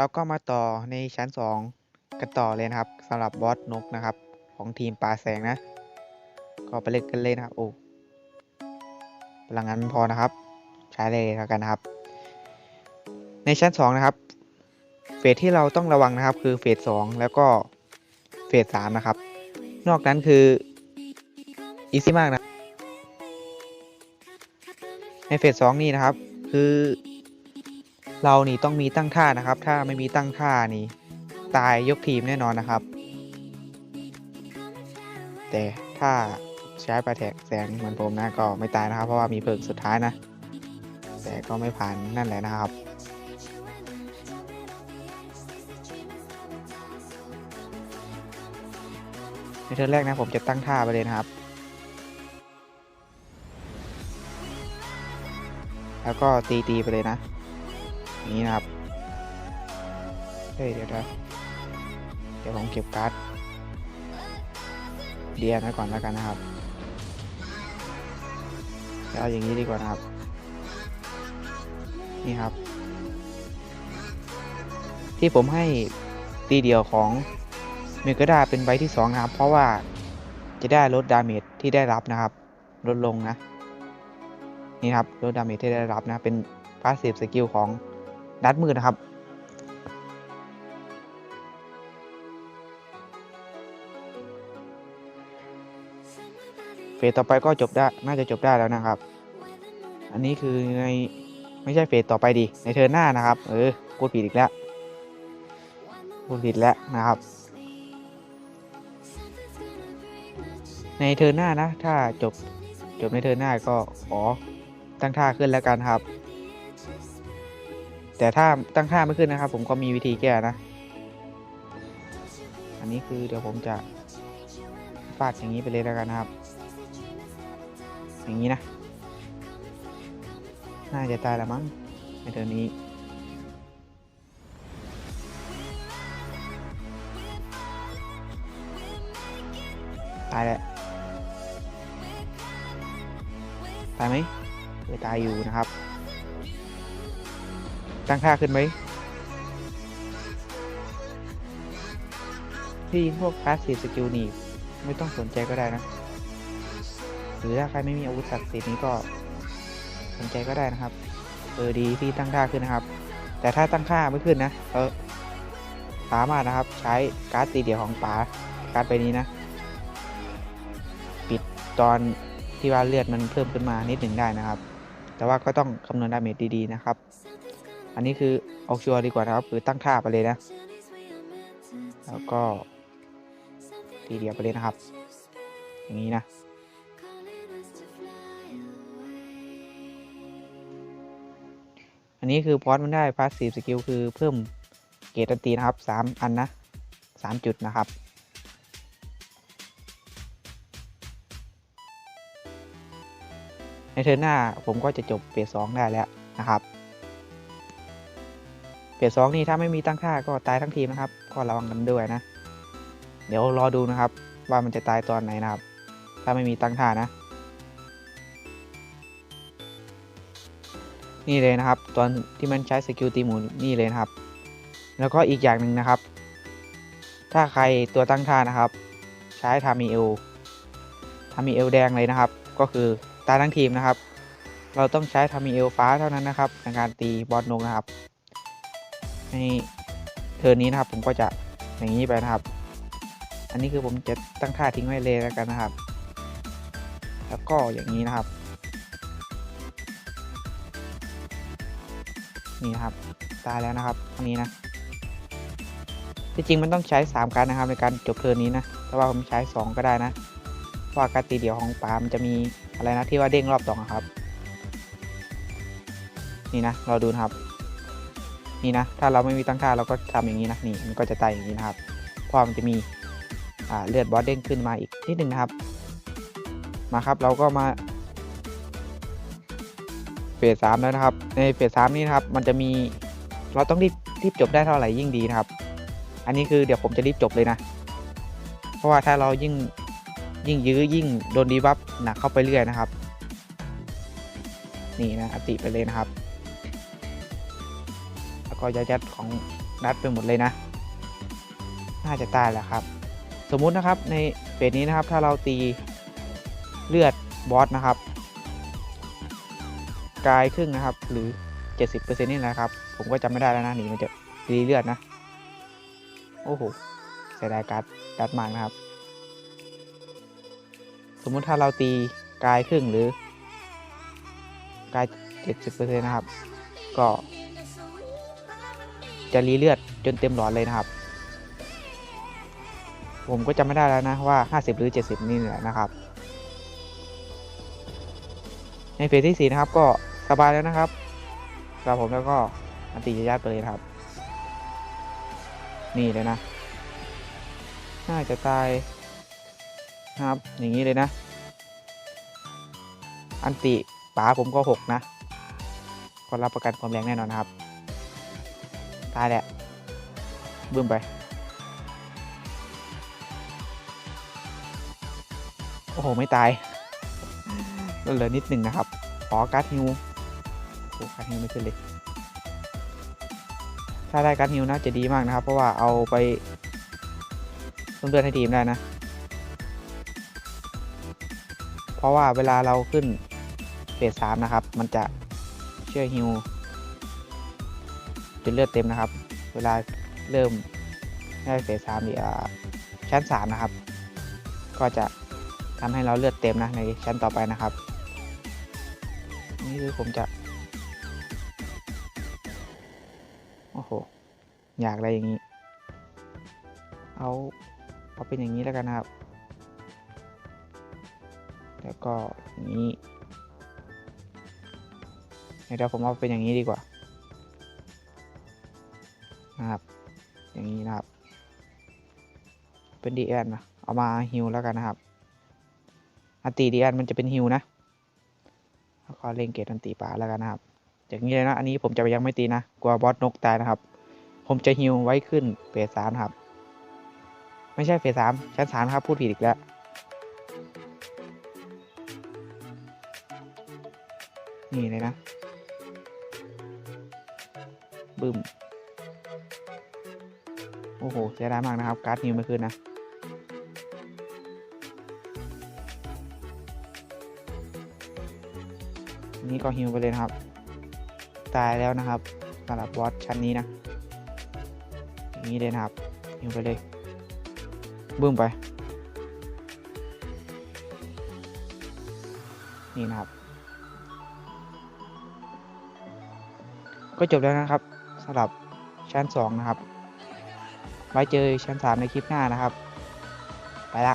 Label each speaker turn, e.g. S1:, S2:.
S1: เราก็มาต่อในชั้น 2 กันต่อเลยนะครับสำหรับบอสนกนะครับ ของทีมปลาแสงนะ ก็ไปเล่นกันเลยนะครับ โอ้พลังงานพอนะครับ ใช้เลยแล้วกันนะครับ ในชั้น 2 นะครับ เฟสที่เราต้องระวังนะครับ คือเฟส2แล้วก็เฟส3นะครับ นอกนั้นคืออีซี่มากนะ ในเฟสสองนี่นะครับ คือ เรานี่ต้องมีตั้งท่านะครับ ถ้าไม่มีตั้งท่านี่ ตายยกทีมแน่นอนนะครับ แต่ถ้าใช้ปลาแทกแสงเหมือนผมนะก็ไม่ตายนะครับ เพราะว่ามีเพิกสุดท้ายนะ แต่ก็ไม่ผ่านนั่นแหละนะครับในเทิร์นแรกนะผมจะตั้งท่าไปเลยนะครับ แล้วก็ตีตีไปเลยนะ นี้นะครับเฮ้ยเดี๋ยวนะเดี๋ยวผมเก็บการ์ดเดียนไว้ก่อนแล้วกันนะครับจะเอาอย่างนี้ดีกว่านะครับ นี่ครับ ที่ผมให้ตีเดียวของเมกดาเป็นใบที่2นะครับ เพราะว่าจะได้ลดดาเมจที่ได้รับนะครับ ลดลงนะ นี่ครับลดดาเมจที่ได้รับนะ เป็นพาสซีฟสกิลของ ดัดมือนะครับ เฟสต่อไปก็จบได้ น่าจะจบได้แล้วนะครับ อันนี้คือในไม่ใช่เฟสต่อไปดี ในเทิร์หน้านะครับ เออพูดผิดอีกแล้วพูดผิดแล้วนะครับ ในเทิร์หน้านะ ถ้าจบจบในเทิร์หน้าก็ขอตั้งท่าขึ้นแล้วกันครับ แต่ถ้าตั้งท่าไม่ขึ้นนะครับ ผมก็มีวิธีแก้นะ อันนี้คือเดี๋ยวผมจะฟาดอย่างนี้ไปเลยแล้วกันนะครับ อย่างนี้นะ น่าจะตายแล้วมั้งในเทิร์นนี้ตายแล้วตายไหมเออตายอยู่นะครับ ตั้งท่าขึ้นไหมที่พวกพาสซีฟสกิลนี่ไม่ต้องสนใจก็ได้นะ หรือถ้าใครไม่มีอาวุธศักดิ์สิทธิ์นี้ก็สนใจก็ได้นะครับ เออดีที่ตั้งท่าขึ้นนะครับ แต่ถ้าตั้งค่าไม่ขึ้นนะเออสามารถนะครับใช้การ์ดตีเดียวของป๋าการ์ดใบนี้นะ ปิดตอนที่ว่าเลือดมันเพิ่มขึ้นมานิดหนึ่งได้นะครับ แต่ว่าก็ต้องคำนวณดาเมจดีๆนะครับ อันนี้คือเอาชัวร์ดีกว่านะครับ คือตั้งท่าไปเลยนะ แล้วก็ทีเดียวไปเลยนะครับ อย่างนี้นะอันนี้คือพอสมันได้พาสซีฟสกิลคือเพิ่มเกรดอันตีนะครับ 3 อันนะ 3 จุดนะครับ ในเทิร์นหน้าผมก็จะจบเฟสสองได้แล้วนะครับ เฟสสองนี่ถ้าไม่มีตั้งค่าก็ตายทั้งทีมนะครับ ก็ระวังกันด้วยนะ เดี๋ยวรอดูนะครับ ว่ามันจะตายตอนไหนนะครับ ถ้าไม่มีตั้งค่านะ นี่เลยนะครับ ตอนที่มันใช้สกิลตีหมูนี่เลยนะครับ แล้วก็อีกอย่างหนึ่งนะครับ ถ้าใครตัวตั้งท่านะครับ ใช้ทามิเอลทามิเอลแดงเลยนะครับ ก็คือตายทั้งทีมนะครับ เราต้องใช้ทามิเอลฟ้าเท่านั้นนะครับในการตีบอสนกนะครับ ในเทิร์นนี้นะครับ ผมก็จะอย่างนี้ไปนะครับ อันนี้คือผมจะตั้งท่าทิ้งไว้เลยแล้วกันนะครับ แล้วก็อย่างนี้นะครับ นี่นะครับตายแล้วนะครับตรงนี้นะที่จริงมันต้องใช้ 3 การนะครับในการจบเทิร์นนี้นะแต่ว่าผมใช้ 2 ก็ได้นะเพราะว่าการตีเดี่ยวของปามันจะมีอะไรนะที่ว่าเด้งรอบสองครับ นี่นะเราดูนะครับ นี่นะ ถ้าเราไม่มีตั้งค่าเราก็ทำอย่างนี้นะนี่มันก็จะตายอย่างนี้นะครับเพราะมันจะมีเลือดบอสเด้งขึ้นมาอีกนิดนึงนะครับ มาครับเราก็มาเฟสสามแล้วนะครับ ในเฟสสามนี้นะครับ มันจะมีเราต้องรีบรีบจบได้เท่าไหร่ยิ่งดีนะครับ อันนี้คือเดี๋ยวผมจะรีบจบเลยนะ เพราะว่าถ้าเรายิ่งยิ่งยื้อยิ่งโดนดีบัฟหนักเข้าไปเรื่อยนะครับ นี่นะอติไปเลยนะครับ ก็ยัดยัดของนัดไปหมดเลยนะ น่าจะตายแหละครับ สมมุตินะครับในเฟสนี้นะครับ ถ้าเราตีเลือดบอสนะครับ กายครึ่งนะครับ หรือ 70%นี่แหละครับ ผมก็จำไม่ได้แล้วนะหนีมันจะรีเลือดนะ โอ้โหเสียดายการ์ดดัดมากนะครับ สมมุติถ้าเราตีกายครึ่งหรือ กาย 70%นะครับ ก็ จะรีเลือดจนเต็มหลอดเลยนะครับ ผมก็จำไม่ได้แล้วนะว่า 50 หรือ 70 นี่แหละนะครับ ในเฟสที่ 4 นะครับก็สบายแล้วนะครับสำหรับผมแล้วก็อันติยาดไปเลยครับ นี่เลยนะ น่าจะตายนะครับ อย่างนี้เลยนะ อันติป๋าผมก็ 6 นะก็รับประกันความแรงแน่นอนนะครับ ตายแหละบึ้มไป โอ้โห ไม่ตายเหลือนิดหนึ่งนะครับ ขอการ์ดฮิวโอ้การ์ดฮิวไม่ขึ้นเลย ถ้าได้การ์ดฮิวน่าจะดีมากนะครับ เพราะว่าเอาไปเพิ่มเลือดให้ทีมได้นะ เพราะว่าเวลาเราขึ้นเฟสสามนะครับ มันจะช่วยฮิว จนเลือดเต็มนะครับ เวลาเริ่มได้เฟสสามหรือชั้นสามนะครับ ก็จะทำให้เราเลือดเต็มนะในชั้นต่อไปนะครับ นี่คือผมจะ โอ้โห อยากอะไรอย่างนี้ เอา เอาเป็นอย่างนี้แล้วกันนะครับ แล้วก็อย่างนี้ เดี๋ยวผมเอาเป็นอย่างนี้ดีกว่า เป็นดีแอนนะเอามาฮิวแล้วกันนะครับอันตีดีแอนมันจะเป็นฮิวนะแล้วก็เล่งเกตอันตีป่าแล้วกันนะครับ อย่างนี้เลยนะ อันนี้ผมจะยังไม่ตีนะ กลัวบอสนกตายนะครับ ผมจะฮิวไว้ขึ้นเฟสสามครับ ไม่ใช่เฟสสามชั้นสามครับ พูดผิดอีกแล้วนี่เลยนะบึ้ม โอ้โห เสียดายมากนะครับ การ์ดฮิวไม่ขึ้นนะ นี่ก็ฮิวไปเลยนะครับ ตายแล้วนะครับสำหรับบอสชั้นนี้นะอย่างนี้เลยนะครับฮิวไปเลยบึ้มไป นี่นะครับ ก็จบแล้วนะครับสำหรับชั้น 2 นะครับ ไว้เจอชั้น 3 ในคลิปหน้านะครับ ไปละ